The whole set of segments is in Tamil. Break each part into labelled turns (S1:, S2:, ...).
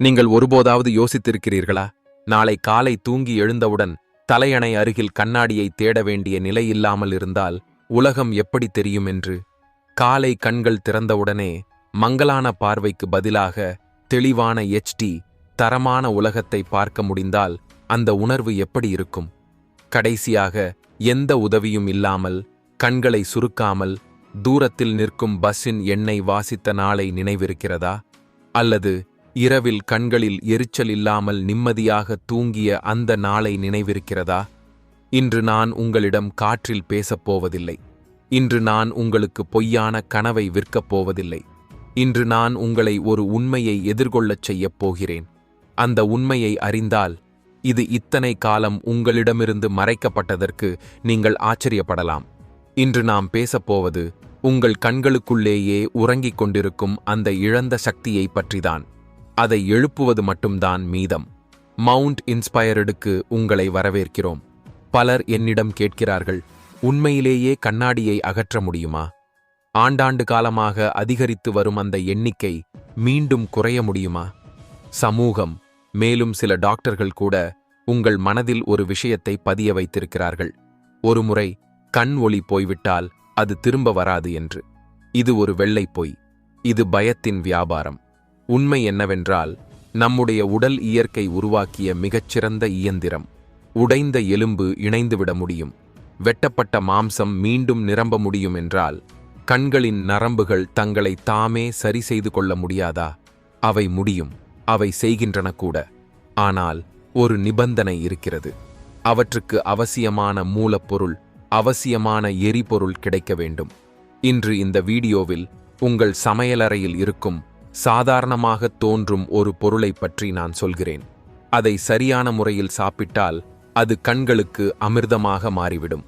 S1: நீங்கள் ஒருபோதாவது யோசித்திருக்கிறீர்களா? நாளை காலை தூங்கி எழுந்தவுடன் தலையணை அருகில் கண்ணாடியை தேட வேண்டிய நிலை இல்லாமல் இருந்தால் உலகம் எப்படி தெரியும் என்று? காலை கண்கள் திறந்தவுடனே மங்கலான பார்வைக்கு பதிலாக தெளிவான எச்டி தரமான உலகத்தை பார்க்க முடிந்தால் அந்த உணர்வு எப்படி இருக்கும்? கடைசியாக எந்த உதவியும் இல்லாமல் கண்களை சுருக்காமல் தூரத்தில் நிற்கும் பஸ்ஸின் எண்ணை வாசித்த நாளை நினைவிருக்கிறதா? அல்லது இரவில் கண்களில் எரிச்சல் இல்லாமல் நிம்மதியாக தூங்கிய அந்த நாளை நினைவிருக்கிறதா? இன்று நான் உங்களிடம் காற்றில் பேசப் போவதில்லை. இன்று நான் உங்களுக்கு பொய்யான கனவை விற்கப் போவதில்லை. இன்று நான் உங்களை ஒரு உண்மையை எதிர்கொள்ளச் செய்யப் போகிறேன். அந்த உண்மையை அறிந்தால் இது இத்தனை காலம் உங்களிடமிருந்து மறைக்கப்பட்டதற்கு நீங்கள் ஆச்சரியப்படலாம். இன்று நாம் பேசப்போவது உங்கள் கண்களுக்குள்ளேயே உறங்கிக் கொண்டிருக்கும் அந்த இழந்த சக்தியை பற்றிதான். அதை எழுப்புவது மட்டும்தான் மீதம். மவுண்ட் இன்ஸ்பயர்டுக்கு உங்களை வரவேற்கிறோம். பலர் என்னிடம் கேட்கிறார்கள் உண்மையிலேயே கண்ணாடியை அகற்ற முடியுமா? ஆண்டாண்டு காலமாக அதிகரித்து வரும் அந்த எண்ணிக்கை மீண்டும் குறைய முடியுமா? சமூகம் மேலும் சில டாக்டர்கள் கூட உங்கள் மனதில் ஒரு விஷயத்தை பதிய வைத்திருக்கிறார்கள். ஒருமுறை கண் ஒளி போய்விட்டால் அது திரும்ப வராது என்று. இது ஒரு வெள்ளை பொய். இது பயத்தின் வியாபாரம். உண்மை என்னவென்றால் நம்முடைய உடல் இயற்கை உருவாக்கிய மிகச்சிறந்த இயந்திரம். உடைந்த எலும்பு இணைந்துவிட முடியும். வெட்டப்பட்ட மாம்சம் மீண்டும் நிரம்ப முடியும் என்றால் கண்களின் நரம்புகள் தங்களை தாமே சரி செய்து கொள்ள முடியாதா? அவை முடியும் அவை செய்கின்றன கூட. ஆனால் ஒரு நிபந்தனை இருக்கிறது. அவற்றுக்கு அவசியமான மூலப்பொருள் அவசியமான எரிபொருள் கிடைக்க வேண்டும். இன்று இந்த வீடியோவில் உங்கள் சமையலறையில் இருக்கும் சாதாரணமாக தோன்றும் ஒரு பொருளை பற்றி நான் சொல்கிறேன். அதை சரியான முறையில் சாப்பிட்டால் அது கண்களுக்கு அமிர்தமாக மாறிவிடும்.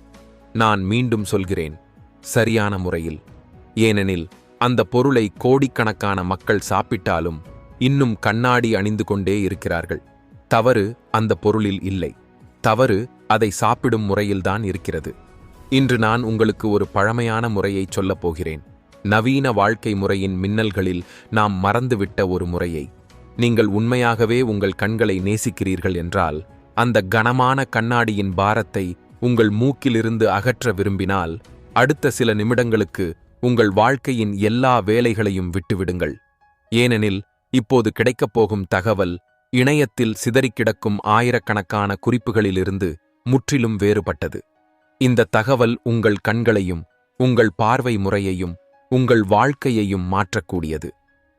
S1: நான் மீண்டும் சொல்கிறேன் சரியான முறையில். ஏனெனில் அந்த பொருளை கோடிக்கணக்கான மக்கள் சாப்பிட்டாலும் இன்னும் கண்ணாடி அணிந்து கொண்டே இருக்கிறார்கள். தவறு அந்த பொருளில் இல்லை. தவறு அதை சாப்பிடும் முறையில்தான் இருக்கிறது. இன்று நான் உங்களுக்கு ஒரு பழமையான முறையை சொல்லப் போகிறேன். நவீன வாழ்க்கை முறையின் மின்னல்களில் நாம் மறந்துவிட்ட ஒரு முறையை. நீங்கள் உண்மையாகவே உங்கள் கண்களை நேசிக்கிறீர்கள் என்றால் அந்த கனமான கண்ணாடியின் பாரத்தை உங்கள் மூக்கிலிருந்து அகற்ற விரும்பினால் அடுத்த சில நிமிடங்களுக்கு உங்கள் வாழ்க்கையின் எல்லா வேலைகளையும் விட்டுவிடுங்கள். ஏனெனில் இப்போது கிடைக்கப் போகும் தகவல் இணையத்தில் சிதறிக்கிடக்கும் ஆயிரக்கணக்கான குறிப்புகளிலிருந்து முற்றிலும் வேறுபட்டது. இந்த தகவல் உங்கள் கண்களையும் உங்கள் பார்வை முறையையும் உங்கள் வாழ்க்கையையும் மாற்றக்கூடியது.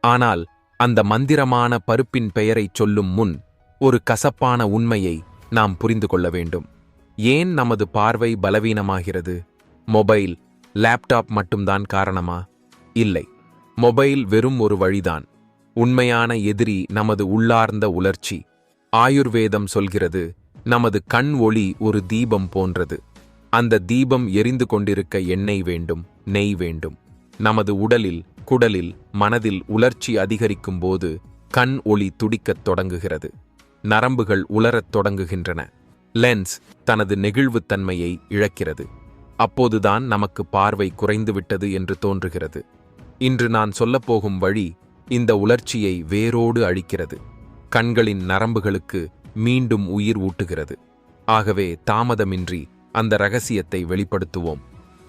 S1: ஆனால் அந்த மந்திரமான பருப்பின் பெயரைச் சொல்லும் முன் ஒரு கசப்பான உண்மையை நாம் புரிந்து கொள்ள வேண்டும். ஏன் நமது பார்வை பலவீனமாகிறது? மொபைல் லேப்டாப் மட்டும்தான் காரணமா? இல்லை. மொபைல் வெறும் ஒரு வழிதான். உண்மையான எதிரி நமது உள்ளார்ந்த உலர்ச்சி. ஆயுர்வேதம் சொல்கிறது நமது கண் ஒளி ஒரு தீபம் போன்றது. அந்த தீபம் எரிந்து கொண்டிருக்க எண்ணெய் வேண்டும் நெய் வேண்டும். நமது உடலில் குடலில் மனதில் உலர்ச்சி அதிகரிக்கும் போது கண் ஒளி துடிக்கத் தொடங்குகிறது. நரம்புகள் உலரத் தொடங்குகின்றன. லென்ஸ் தனது நெகிழ்வுத்தன்மையை இழக்கிறது. அப்போதுதான் நமக்கு பார்வை குறைந்துவிட்டது என்று தோன்றுகிறது. இன்று நான் சொல்லப்போகும் வழி இந்த உலர்ச்சியை வேரோடு அழிக்கிறது. கண்களின் நரம்புகளுக்கு மீண்டும் உயிர் ஊட்டுகிறது. ஆகவே தாமதமின்றி அந்த ரகசியத்தை வெளிப்படுத்துவோம்.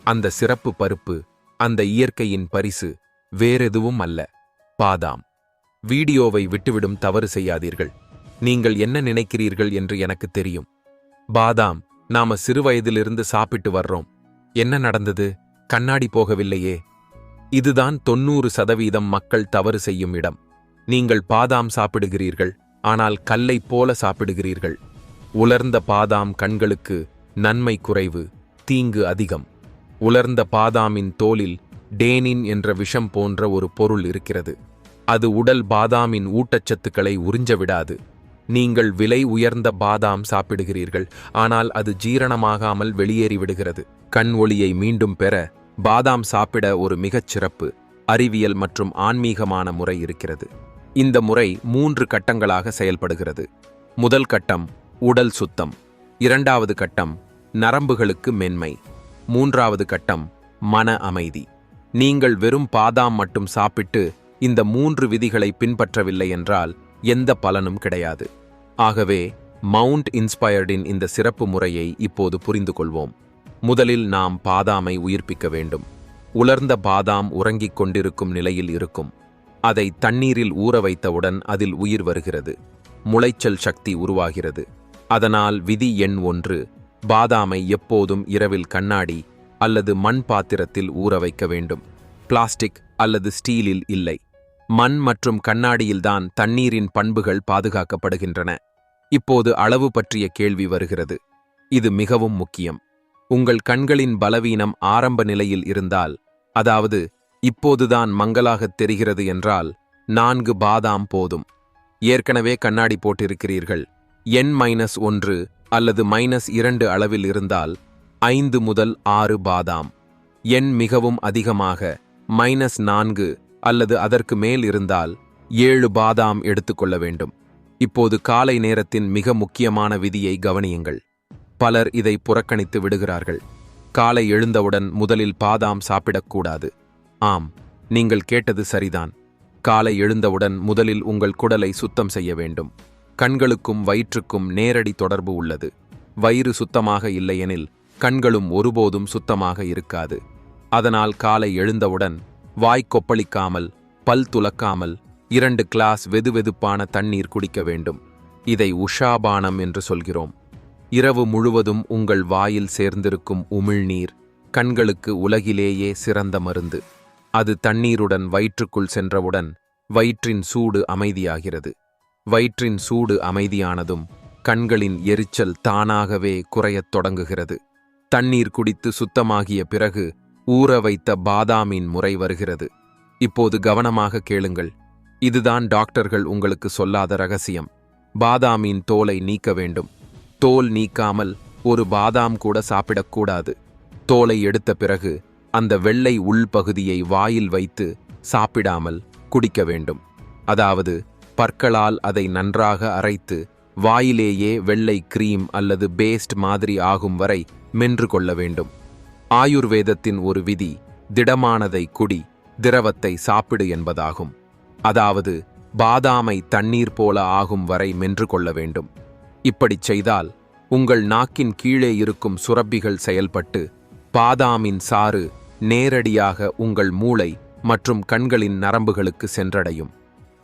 S1: அந்த சிறப்பு பருப்பு அந்த இயற்கையின் பரிசு வேறெதுவும் அல்ல. பாதாம். வீடியோவை விட்டுவிடும் தவறு செய்யாதீர்கள். நீங்கள் என்ன நினைக்கிறீர்கள் என்று எனக்கு தெரியும். பாதாம் நாம சிறுவயதிலிருந்து சாப்பிட்டு வர்றோம். என்ன நடந்தது? கண்ணாடி போகவில்லையே. இதுதான் தொண்ணூறு சதவீதம் மக்கள் தவறு செய்யும் இடம். நீங்கள் பாதாம் சாப்பிடுகிறீர்கள் ஆனால் கல்லைப் போல சாப்பிடுகிறீர்கள். உலர்ந்த பாதாம் கண்களுக்கு நன்மை குறைவு தீங்கு அதிகம். உலர்ந்த பாதாமின் தோலில் டேனின் என்ற விஷம் போன்ற ஒரு பொருள் இருக்கிறது. அது உடல் பாதாமின் ஊட்டச்சத்துக்களை உறிஞ்ச விடாது நீங்கள் விலை உயர்ந்த பாதாம் சாப்பிடுகிறீர்கள் ஆனால் அது ஜீரணமாகாமல் வெளியேறிவிடுகிறது. கண் ஒளியை மீண்டும் பெற பாதாம் சாப்பிட ஒரு மிகச் சிறப்பு அறிவியல் மற்றும் ஆன்மீகமான முறை இருக்கிறது. இந்த முறை மூன்று கட்டங்களாக செயல்படுகிறது. முதல் கட்டம் உடல் சுத்தம். இரண்டாவது கட்டம் நரம்புகளுக்கு மென்மை. மூன்றாவது கட்டம் மன அமைதி. நீங்கள் வெறும் பாதாம் மட்டும் சாப்பிட்டு இந்த மூன்று விதிகளை பின்பற்றவில்லை என்றால் எந்த பலனும் கிடையாது. ஆகவே மவுண்ட் இன்ஸ்பயர்டின் இந்த சிறப்பு முறையை இப்போது புரிந்து கொள்வோம் முதலில் நாம் பாதாமை உயிர்ப்பிக்க வேண்டும். உலர்ந்த பாதாம் உறங்கிக் கொண்டிருக்கும் நிலையில் இருக்கும். அதை தண்ணீரில் ஊற வைத்தவுடன் அதில் உயிர் வருகிறது. முளைச்சல் சக்தி உருவாகிறது. அதனால் விதி எண் ஒன்று பாதாமை எப்போதும் இரவில் கண்ணாடி அல்லது மண் பாத்திரத்தில் ஊற வைக்க வேண்டும். பிளாஸ்டிக் அல்லது ஸ்டீலில் இல்லை. மண் மற்றும் கண்ணாடியில்தான் தண்ணீரின் பண்புகள் பாதுகாக்கப்படுகின்றன. இப்போது அளவு பற்றிய கேள்வி வருகிறது. இது மிகவும் முக்கியம். உங்கள் கண்களின் பலவீனம் ஆரம்ப நிலையில் இருந்தால் அதாவது இப்போதுதான் மங்கலாகத் தெரிகிறது என்றால் நான்கு பாதாம் போதும். ஏற்கனவே கண்ணாடி போட்டிருக்கிறீர்கள். என் மைனஸ் ஒன்று அல்லது மைனஸ் இரண்டு அளவில் இருந்தால் ஐந்து முதல் ஆறு பாதாம். எண் மிகவும் அதிகமாக மைனஸ் நான்கு அல்லது அதற்கு மேல் இருந்தால் ஏழு பாதாம் எடுத்துக்கொள்ள வேண்டும். இப்போது காலை நேரத்தின் மிக முக்கியமான விதியை கவனியுங்கள். பலர் இதை புறக்கணித்து விடுகிறார்கள். காலை எழுந்தவுடன் முதலில் பாதாம் சாப்பிடக்கூடாது. ஆம் நீங்கள் கேட்டது சரிதான். காலை எழுந்தவுடன் முதலில் உங்கள் குடலை சுத்தம் செய்ய வேண்டும். கண்களுக்கும் வயிற்றுக்கும் நேரடி தொடர்பு உள்ளது. வயிறு சுத்தமாக இல்லையெனில் கண்களும் ஒருபோதும் சுத்தமாக இருக்காது. அதனால் காலை எழுந்தவுடன் வாய் கொப்பளிக்காமல் பல் துலக்காமல் இரண்டு கிளாஸ் வெதுவெதுப்பான தண்ணீர் குடிக்க வேண்டும். இதை உஷாபானம் என்று சொல்கிறோம். இரவு முழுவதும் உங்கள் வாயில் சேர்ந்திருக்கும் உமிழ்நீர் கண்களுக்கு உலகிலேயே சிறந்த மருந்து. அது தண்ணீருடன் வயிற்றுக்குள் சென்றவுடன் வயிற்றின் சூடு அமைதியாகிறது. வயிற்றின் சூடு அமைதியானதும் கண்களின் எரிச்சல் தானாகவே குறையத் தொடங்குகிறது. தண்ணீர் குடித்து சுத்தமாகிய பிறகு ஊற வைத்த பாதாமின் முறை வருகிறது. இப்போது கவனமாக கேளுங்கள். இதுதான் டாக்டர்கள் உங்களுக்கு சொல்லாத ரகசியம். பாதாமின் தோலை நீக்க வேண்டும். தோல் நீக்காமல் ஒரு பாதாம் கூட சாப்பிடக்கூடாது தோலை எடுத்த பிறகு அந்த வெள்ளை உள்பகுதியை வாயில் வைத்து சாப்பிடாமல் குடிக்க வேண்டும். அதாவது பற்களால் அதை நன்றாக அரைத்து வாயிலேயே வெள்ளை கிரீம் அல்லது பேஸ்ட் மாதிரி ஆகும் வரை மென்று கொள்ள வேண்டும். ஆயுர்வேதத்தின் ஒரு விதி திடமானதை குடி திரவத்தை சாப்பிடு என்பதாகும். அதாவது பாதாமை தண்ணீர் போல ஆகும் வரை மென்று கொள்ள வேண்டும். இப்படிச் செய்தால் உங்கள் நாக்கின் கீழே இருக்கும் சுரப்பிகள் செயல்பட்டு பாதாமின் சாறு நேரடியாக உங்கள் மூளை மற்றும் கண்களின் நரம்புகளுக்கு சென்றடையும்.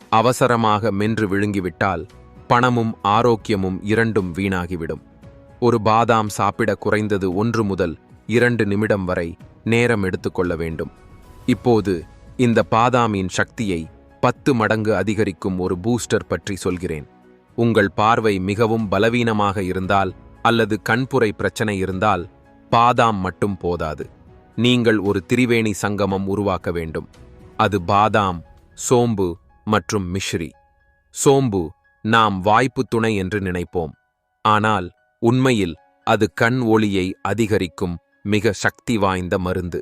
S1: அவசரமாக மென்று விழுங்கிவிட்டால் பணமும் ஆரோக்கியமும் இரண்டும் வீணாகிவிடும். ஒரு பாதாம் சாப்பிட குறைந்தது ஒன்று முதல் இரண்டு நிமிடம் வரை நேரம் எடுத்துக்கொள்ள வேண்டும். இப்போது இந்த பாதாமின் சக்தியை பத்து மடங்கு அதிகரிக்கும் ஒரு பூஸ்டர் பற்றி சொல்கிறேன். உங்கள் பார்வை மிகவும் பலவீனமாக இருந்தால் அல்லது கண்புரை பிரச்சனை இருந்தால் பாதாம் மட்டும் போதாது. நீங்கள் ஒரு திரிவேணி சங்கமம் உருவாக்க வேண்டும். அது பாதாம் சோம்பு மற்றும் மிஷ்ரி. சோம்பு நாம் வாய்ப்பு துணை என்று நினைப்போம். ஆனால் உண்மையில் அது கண் ஒளியை அதிகரிக்கும் மிக சக்தி வாய்ந்த மருந்து.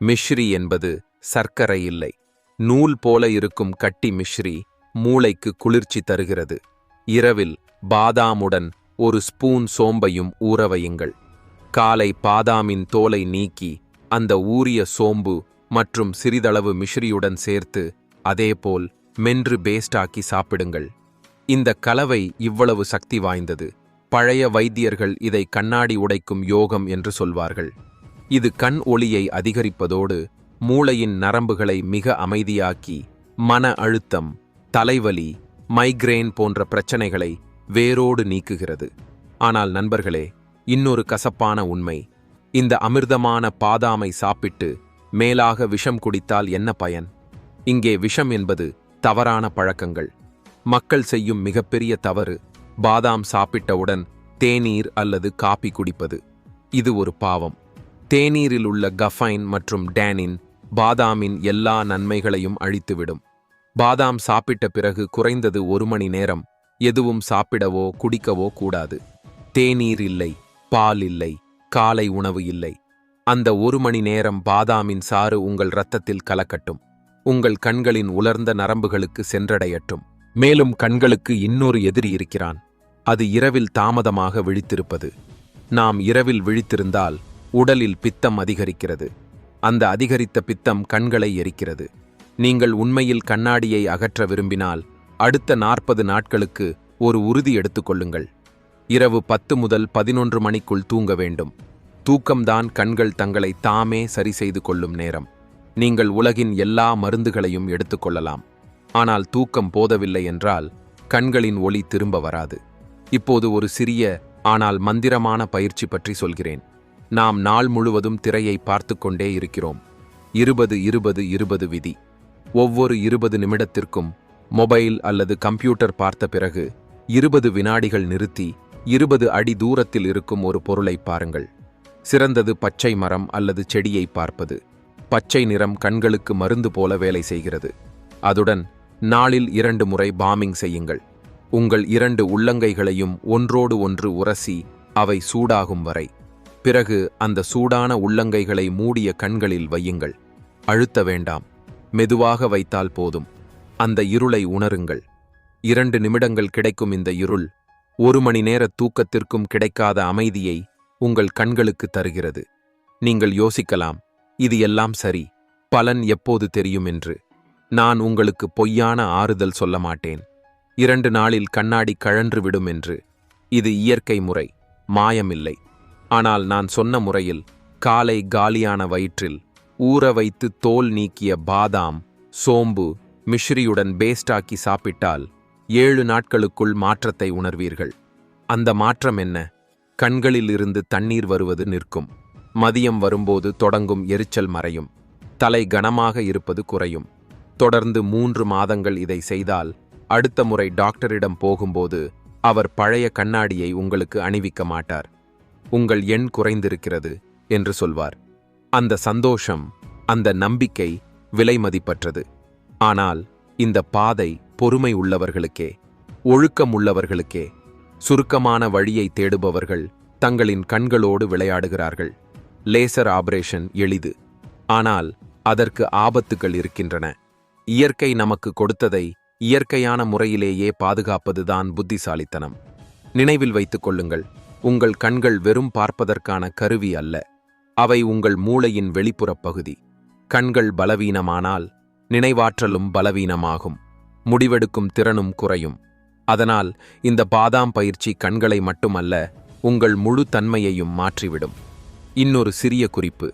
S1: மிஷ்ரி என்பது சர்க்கரை இல்லை. நூல் போல இருக்கும் கட்டி மிஷ்ரி மூளைக்கு குளிர்ச்சி தருகிறது. இரவில் பாதாமுடன் ஒரு ஸ்பூன் சோம்பையும் ஊறவையுங்கள் காலை பாதாமின் தோலை நீக்கி அந்த ஊறிய சோம்பு மற்றும் சிறிதளவு மிஷ்ரியுடன் சேர்த்து அதேபோல் மென்று பேஸ்டாக்கி சாப்பிடுங்கள். இந்த கலவை இவ்வளவு சக்தி வாய்ந்தது. பழைய வைத்தியர்கள் இதை கண்ணாடி உடைக்கும் யோகம் என்று சொல்வார்கள். இது கண் ஒளியை அதிகரிப்பதோடு மூளையின் நரம்புகளை மிக அமைதியாக்கி மன அழுத்தம் தலைவலி மைக்ரேன் போன்ற பிரச்சனைகளை வேரோடு நீக்குகிறது. ஆனால் நண்பர்களே இன்னொரு கசப்பான உண்மை. இந்த அமிர்தமான பாதாமை சாப்பிட்டு மேலாக விஷம் குடித்தால் என்ன பயன்? இங்கே விஷம் என்பது தவறான பழக்கங்கள். மக்கள் செய்யும் மிகப்பெரிய தவறு பாதாம் சாப்பிட்டவுடன் தேநீர் அல்லது காபி குடிப்பது. இது ஒரு பாவம். தேநீரில் உள்ள கஃபைன் மற்றும் டேனின் பாதாமின் எல்லா நன்மைகளையும் அழித்துவிடும். பாதாம் சாப்பிட்ட பிறகு குறைந்தது ஒரு மணி நேரம் எதுவும் சாப்பிடவோ குடிக்கவோ கூடாது. தேநீர் இல்லை பால் இல்லை காலை உணவு இல்லை. அந்த ஒரு மணி நேரம் பாதாமின் சாறு உங்கள் இரத்தத்தில் கலக்கட்டும். உங்கள் கண்களின் உலர்ந்த நரம்புகளுக்கு சென்றடையட்டும். மேலும் கண்களுக்கு இன்னொரு எதிரி இருக்கிறான். அது இரவில் தாமதமாக விழித்திருப்பது. நாம் இரவில் விழித்திருந்தால் உடலில் பித்தம் அதிகரிக்கிறது. அந்த அதிகரித்த பித்தம் கண்களை எரிக்கிறது. நீங்கள் உண்மையில் கண்ணாடியை அகற்ற விரும்பினால் அடுத்த நாற்பது நாட்களுக்கு ஒரு உறுதி எடுத்துக்கொள்ளுங்கள் இரவு பத்து முதல் பதினொன்று மணிக்குள் தூங்க வேண்டும். தூக்கம்தான் கண்கள் தங்களை தாமே சரி செய்து கொள்ளும் நேரம். நீங்கள் உலகின் எல்லா மருந்துகளையும் எடுத்துக்கொள்ளலாம். ஆனால் தூக்கம் போதவில்லை என்றால் கண்களின் ஒளி திரும்ப வராது. இப்போது ஒரு சிறிய ஆனால் மந்திரமான பயிற்சி பற்றி சொல்கிறேன். நாம் நாள் முழுவதும் திரையை பார்த்து கொண்டே இருக்கிறோம். இருபது இருபது இருபது விதி. ஒவ்வொரு இருபது நிமிடத்திற்கும் மொபைல் அல்லது கம்ப்யூட்டர் பார்த்த பிறகு இருபது வினாடிகள் நிறுத்தி இருபது அடி தூரத்தில் இருக்கும் ஒரு பொருளை பாருங்கள். சிறந்தது பச்சை மரம் அல்லது செடியை பார்ப்பது. பச்சை நிறம் கண்களுக்கு மருந்து போல வேலை செய்கிறது. அதுடன் நாளில் இரண்டு முறை பாமிங் செய்யுங்கள். உங்கள் இரண்டு உள்ளங்கைகளையும் ஒன்றோடு ஒன்று உரசி அவை சூடாகும் வரை. பிறகு அந்த சூடான உள்ளங்கைகளை மூடிய கண்களில் வையுங்கள். அழுத்த வேண்டாம். மெதுவாக வைத்தால் போதும். அந்த இருளை உணருங்கள். இரண்டு நிமிடங்கள் கிடைக்கும் இந்த இருள் ஒரு மணி நேர தூக்கத்திற்கும் கிடைக்காத அமைதியை உங்கள் கண்களுக்கு தருகிறது. நீங்கள் யோசிக்கலாம். இது எல்லாம் சரி பலன் எப்போது தெரியும் என்று. நான் உங்களுக்கு பொய்யான ஆறுதல் சொல்ல மாட்டேன். இரண்டு நாளில் கண்ணாடி கழன்று விடும் என்று. இது இயற்கை முறை மாயமில்லை. ஆனால் நான் சொன்ன முறையில் காலை காலியான வயிற்றில் ஊற வைத்து தோல் நீக்கிய பாதாம் சோம்பு மிஷ்ரியுடன் பேஸ்டாக்கி சாப்பிட்டால் ஏழு நாட்களுக்குள் மாற்றத்தை உணர்வீர்கள். அந்த மாற்றம் என்ன? கண்களில் இருந்து தண்ணீர் வருவது நிற்கும். மதியம் வரும்போது தொடங்கும் எரிச்சல் மறையும். தலை கனமாக இருப்பது குறையும். தொடர்ந்து மூன்று மாதங்கள் இதை செய்தால் அடுத்த முறை டாக்டரிடம் போகும்போது அவர் பழைய கண்ணாடியை உங்களுக்கு அணிவிக்க மாட்டார். உங்கள் எண் குறைந்திருக்கிறது என்று சொல்வார். அந்த சந்தோஷம் அந்த நம்பிக்கை விலை மதிப்பற்றது. ஆனால் இந்த பாதை பொறுமை உள்ளவர்களுக்கே ஒழுக்கம் உள்ளவர்களுக்கே சுருக்கமான வழியை தேடுபவர்கள் தங்களின் கண்களோடு விளையாடுகிறார்கள். லேசர் ஆபரேஷன் எளிது. ஆனால் அதற்கு ஆபத்துகள் இருக்கின்றன. இயற்கை நமக்கு கொடுத்ததை இயற்கையான முறையிலேயே பாதுகாப்பதுதான் புத்திசாலித்தனம். நினைவில் வைத்துக் கொள்ளுங்கள் உங்கள் கண்கள் வெறும் பார்ப்பதற்கான கருவி அல்ல. அவை உங்கள் மூளையின் வெளிப்புறப் பகுதி. கண்கள் பலவீனமானால் நினைவாற்றலும் பலவீனமாகும். முடிவெடுக்கும் திறனும் குறையும். அதனால் இந்த பாதாம் பயிற்சி கண்களை மட்டுமல்ல உங்கள் முழு தன்மையையும் மாற்றிவிடும். இன்னொரு சிறிய குறிப்பு.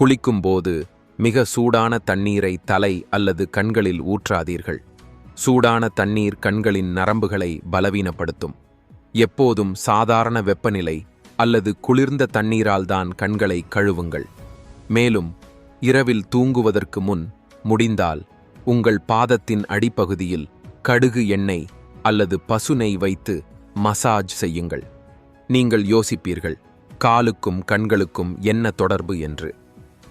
S1: குளிக்கும்போது மிக சூடான தண்ணீரை தலை அல்லது கண்களில் ஊற்றாதீர்கள். சூடான தண்ணீர் கண்களின் நரம்புகளை பலவீனப்படுத்தும். எப்போதும் சாதாரண வெப்பநிலை அல்லது குளிர்ந்த தண்ணீரால்தான் கண்களை கழுவுங்கள். மேலும் இரவில் தூங்குவதற்கு முன் முடிந்தால் உங்கள் பாதத்தின் அடிப்பகுதியில் கடுகு எண்ணெய் அல்லது பசுனை வைத்து மசாஜ் செய்யுங்கள். நீங்கள் யோசிப்பீர்கள். காலுக்கும் கண்களுக்கும் என்ன தொடர்பு என்று.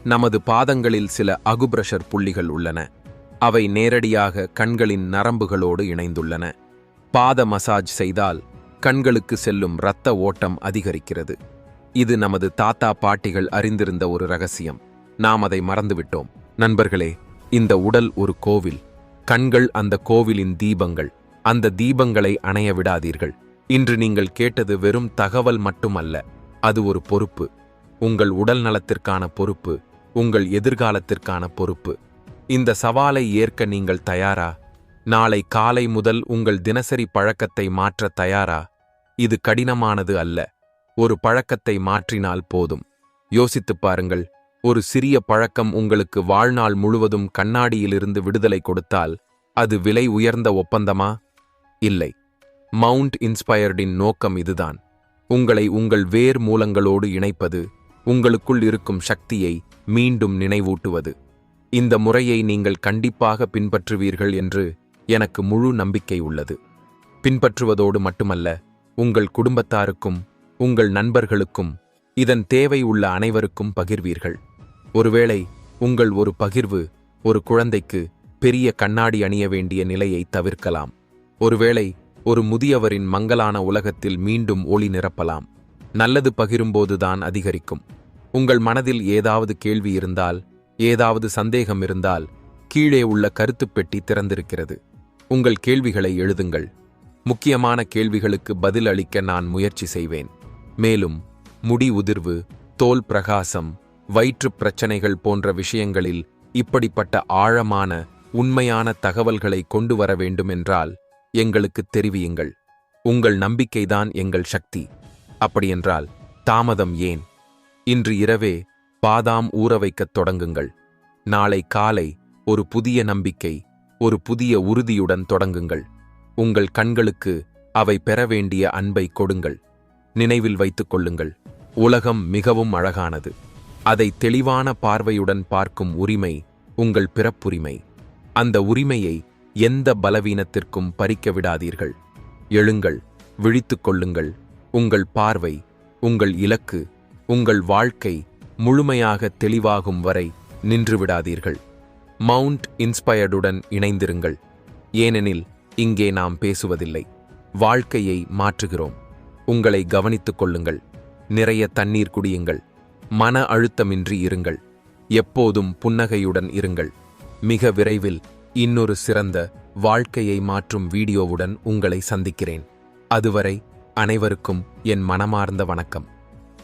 S1: நமது பாதங்களில் சில அகுபிரஷர் புள்ளிகள் உள்ளன. அவை நேரடியாக கண்களின் நரம்புகளோடு இணைந்துள்ளன. பாத மசாஜ் செய்தால் கண்களுக்கு செல்லும் இரத்த ஓட்டம் அதிகரிக்கிறது. இது நமது தாத்தா பாட்டிகள் அறிந்திருந்த ஒரு ரகசியம். நாம் அதை மறந்துவிட்டோம். நண்பர்களே இந்த உடல் ஒரு கோவில். கண்கள் அந்த கோவிலின் தீபங்கள். அந்த தீபங்களை அணைய விடாதீர்கள். இன்று நீங்கள் கேட்டது வெறும் தகவல் மட்டுமல்ல. அது ஒரு பொறுப்பு. உங்கள் உடல் நலத்திற்கான பொறுப்பு உங்கள் எதிர்காலத்திற்கான பொறுப்பு. இந்த சவாலை ஏற்க நீங்கள் தயாரா? நாளை காலை முதல் உங்கள் தினசரி பழக்கத்தை மாற்ற தயாரா? இது கடினமானது அல்ல. ஒரு பழக்கத்தை மாற்றினால் போதும். யோசித்துப் பாருங்கள் ஒரு சிறிய பழக்கம் உங்களுக்கு வாழ்நாள் முழுவதும் கண்ணாடியிலிருந்து விடுதலை கொடுத்தால் அது விலை உயர்ந்த ஒப்பந்தமா? இல்லை. மவுண்ட் இன்ஸ்பயர்டின் நோக்கம் இதுதான். உங்களை உங்கள் வேர் மூலங்களோடு இணைப்பது உங்களுக்குள் இருக்கும் சக்தியை மீண்டும் நினைவூட்டுவது. இந்த முறையை நீங்கள் கண்டிப்பாக பின்பற்றுவீர்கள் என்று எனக்கு முழு நம்பிக்கை உள்ளது. பின்பற்றுவதோடு மட்டுமல்ல உங்கள் குடும்பத்தாருக்கும் உங்கள் நண்பர்களுக்கும் இதன் தேவை உள்ள அனைவருக்கும் பகிர்வீர்கள். ஒருவேளை உங்கள் ஒரு பகிர்வு ஒரு குழந்தைக்கு பெரிய கண்ணாடி அணிய வேண்டிய நிலையை தவிர்க்கலாம். ஒருவேளை ஒரு முதியவரின் மங்கலான உலகத்தில் மீண்டும் ஒளி நிரப்பலாம். நல்லது பகிரும்போதுதான் அதிகரிக்கும். உங்கள் மனதில் ஏதாவது கேள்வி இருந்தால் ஏதாவது சந்தேகம் இருந்தால் கீழே உள்ள கருத்து பெட்டி திறந்திருக்கிறது. உங்கள் கேள்விகளை எழுதுங்கள். முக்கியமான கேள்விகளுக்கு பதில் அளிக்க நான் முயற்சி செய்வேன். மேலும் முடி உதிர்வு தோல் பிரகாசம் வயிற்றுப் பிரச்சனைகள் போன்ற விஷயங்களில் இப்படிப்பட்ட ஆழமான உண்மையான தகவல்களை கொண்டு வர வேண்டுமென்றால் எங்களுக்குத் தெரிவியுங்கள். உங்கள் நம்பிக்கைதான் எங்கள் சக்தி. அப்படியென்றால் தாமதம் ஏன்? இன்று இரவே பாதாம் ஊற வைக்கத் தொடங்குங்கள். நாளை காலை ஒரு புதிய நம்பிக்கை ஒரு புதிய உறுதியுடன் தொடங்குங்கள். உங்கள் கண்களுக்கு அவை பெற வேண்டிய அன்பை கொடுங்கள். நினைவில் வைத்துக் கொள்ளுங்கள். உலகம் மிகவும் அழகானது. அதை தெளிவான பார்வையுடன் பார்க்கும் உரிமை உங்கள் பிறப்புரிமை. அந்த உரிமையை எந்த பலவீனத்திற்கும் பறிக்க விடாதீர்கள். எழுங்கள் விழித்துக் கொள்ளுங்கள். உங்கள் பார்வை உங்கள் இலக்கு உங்கள் வாழ்க்கை முழுமையாக தெளிவாகும் வரை நின்று விடாதீர்கள். மவுண்ட் இன்ஸ்பயர்டுடன் இணைந்திருங்கள். ஏனெனில் இங்கே நாம் பேசுவதில்லை. வாழ்க்கையை மாற்றுகிறோம். உங்களை கவனித்துக் கொள்ளுங்கள். நிறைய தண்ணீர் குடியுங்கள். மன அழுத்தமின்றி இருங்கள். எப்போதும் புன்னகையுடன் இருங்கள். மிக விரைவில் இன்னொரு சிறந்த வாழ்க்கையை மாற்றும் வீடியோவுடன் உங்களை சந்திக்கிறேன். அதுவரை அனைவருக்கும் என் மனமார்ந்த வணக்கம்.